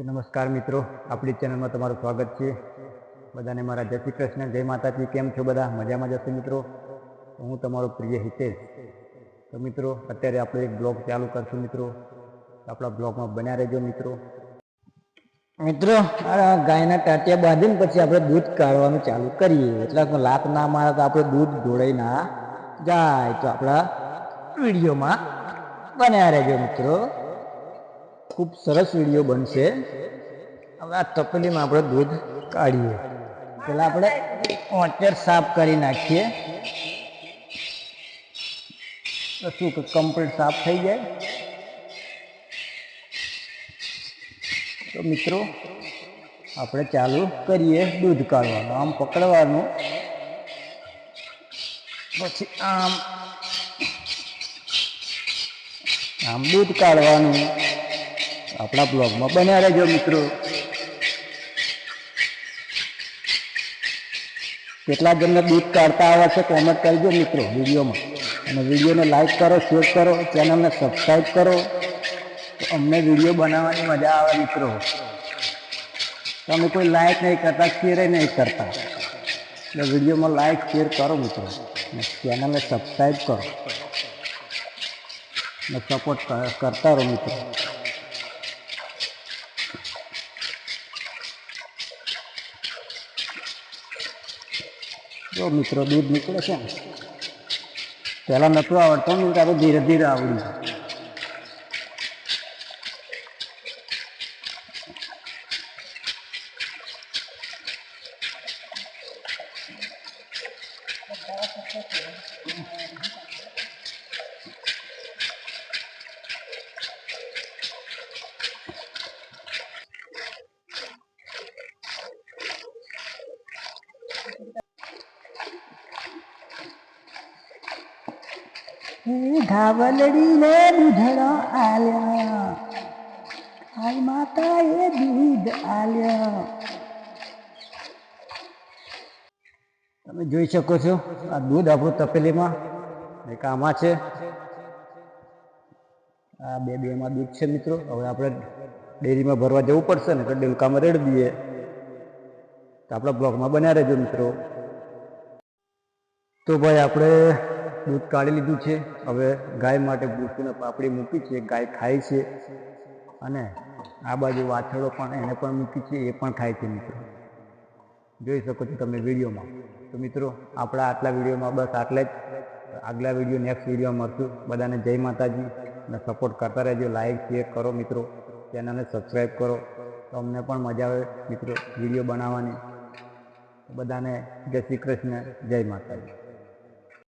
નમસ્કાર મિત્રો, આપણી ચેનલમાં તમારું સ્વાગત છે. બધાને મારા જય શ્રી કૃષ્ણ, જય માતાજી, કેમ છો બધા? મજામાં જશે મિત્રો? હું તમારો પ્રિય હિતેશ. તો મિત્રો, અત્યારે આપણે એક બ્લોગ ચાલુ કરશું મિત્રો. આપણા બ્લોગમાં બન્યા રહેજો મિત્રો. મિત્રો, આ ગાયના ટાટિયા બાંધીને પછી આપણે દૂધ કાઢવાનું ચાલુ કરીએ. એટલે લાત ના મારે તો આપણે દૂધ ઢોળાઈ ના જાય તો આપણા વિડીયોમાં બન્યા રહેજો મિત્રો. ખૂબ સરસ વીડિયો બનશે. હવે આ તપેલીમાં આપણે દૂધ કાઢીએ. પેલા આપણે ઓચર સાફ કરી નાખીએ. શું કમ્પ્લીટ સાફ થઈ જાય. તો મિત્રો, આપણે ચાલુ કરીએ દૂધ કાઢવાનું. આમ પકડવાનું. પછી આમ આમ દૂધ કાઢવાનું. આપણા બ્લોગમાં બન્યા રહેજો મિત્રો. કેટલા જણને દૂધ કાઢતા આવે છે કોમેન્ટ કરજો મિત્રો વિડીયોમાં. અને વિડીયોને લાઈક કરો શેર કરો ચેનલને સબસ્ક્રાઈબ કરો. તો અમને વીડિયો બનાવવાની મજા આવે મિત્રો. તમે કોઈ લાઈક નહીં કરતા શેર નહીં કરતા. એટલે વિડીયોમાં લાઈક શેર કરો મિત્રો. અને ચેનલને સબસ્ક્રાઈબ કરો. સપોર્ટ કરતા રહો મિત્રો. જો મિત્રો દૂધ નીકળે છે. ને પહેલાં નહોતું આવડતું મિત્ર હવે ધીરે ધીરે આવડ્યું ધાવલડી ને દૂધડો આલ્યા. માતા એ દૂધ આલ્યા. તમે જોઈ શકો છો, આ દૂધ આપણું તપેલીમાં, એક આમાં છે. આ બે બેમાં દૂધ છે મિત્રો. હવે આપણે ડેરીમાં ભરવા જવું પડશે ને તો ડેલકામાં રેડ દઈએ. તો આપણા બ્લોગમાં બન્યા રહેજો મિત્રો. તો ભાઈ આપણે દૂધ કાઢી લીધું છે. હવે ગાય માટે ભૂસીને પાપડી મૂકી છે. ગાય ખાય છે. અને આ બાજુ વાછરડો પણ એને પણ મૂકી છે. એ પણ ખાય છે મિત્રો. જોઈ શકો છો તમે વિડીયોમાં. તો મિત્રો, આપણા આટલા વિડીયોમાં બસ આટલા જ. આગલા વીડિયો નેક્સ્ટ વિડીયોમાં મળશું. બધાને જય માતાજી. અને સપોર્ટ કરતા રહેજો. લાઈક શેર કરો મિત્રો. ચેનલને સબસ્ક્રાઈબ કરો. તો અમને પણ મજા આવે મિત્રો વીડિયો બનાવવાની. બધાને જય શ્રી કૃષ્ણ. જય માતાજી.